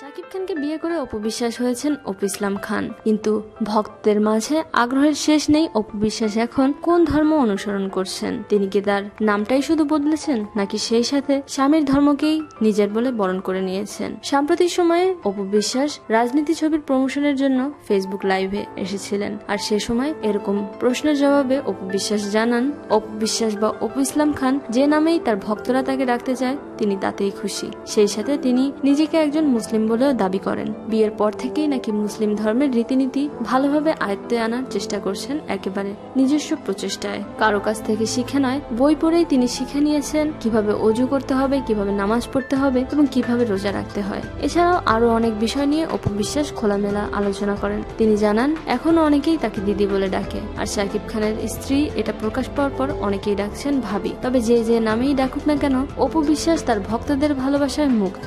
শাকিব খানকে বিয়ে করে অপু বিশ্বাস হয়েছেন অপু ইসলাম খান। কিন্তু ভক্তদের মাঝে আগ্রহের শেষ নেই অপু বিশ্বাস এখন কোন ধর্ম অনুসরণ করছেন? তিনি কি তার নামটাই শুধু বদলেছেন, নাকি সেই সাথে স্বামীর ধর্মকেই নিজের বলে বরণ করে নিয়েছেন? সাম্প্রতিক সময়ে অপু বিশ্বাস রাজনীতি ছবির প্রমোশনের জন্য ফেসবুক লাইভে এসেছিলেন। আর সে সময় এরকম প্রশ্নের জবাবে অপু বিশ্বাস জানান, অপু বিশ্বাস বা অপু ইসলাম খান যে নামেই তার ভক্তরা তাকে ডাকতে চায়, তিনি তাতেই খুশি। সেই সাথে তিনি নিজেকে একজন মুসলিম বলেও দাবি করেন। বিয়ের পর থেকেই নাকি মুসলিম ধর্মের রীতিনীতি ভালোভাবে আয়ত্তে আনার চেষ্টা করছেন একেবারে নিজস্ব প্রচেষ্টায়। কারও কাছ থেকে শিখে নয়, বই পড়েই তিনি শিখে নিয়েছেন কীভাবে অজু করতে হবে, কীভাবে নামাজ পড়তে হবে এবং কীভাবে রোজা রাখতে হয়। এছাড়াও আরও অনেক বিষয় নিয়ে অপবিশ্বাস খোলামেলা আলোচনা করেন। তিনি জানান এখনও অনেকেই তাকে দিদি বলে ডাকে। আর শাকিব খানের স্ত্রী এটা প্রকাশ পাওয়ার পর অনেকেই ডাকছেন ভাবি। তবে যে যে নামেই ডাকুক না কেন, অপবিশ্বাস তার ভক্তদের ভালোবাসায় মুগ্ধ।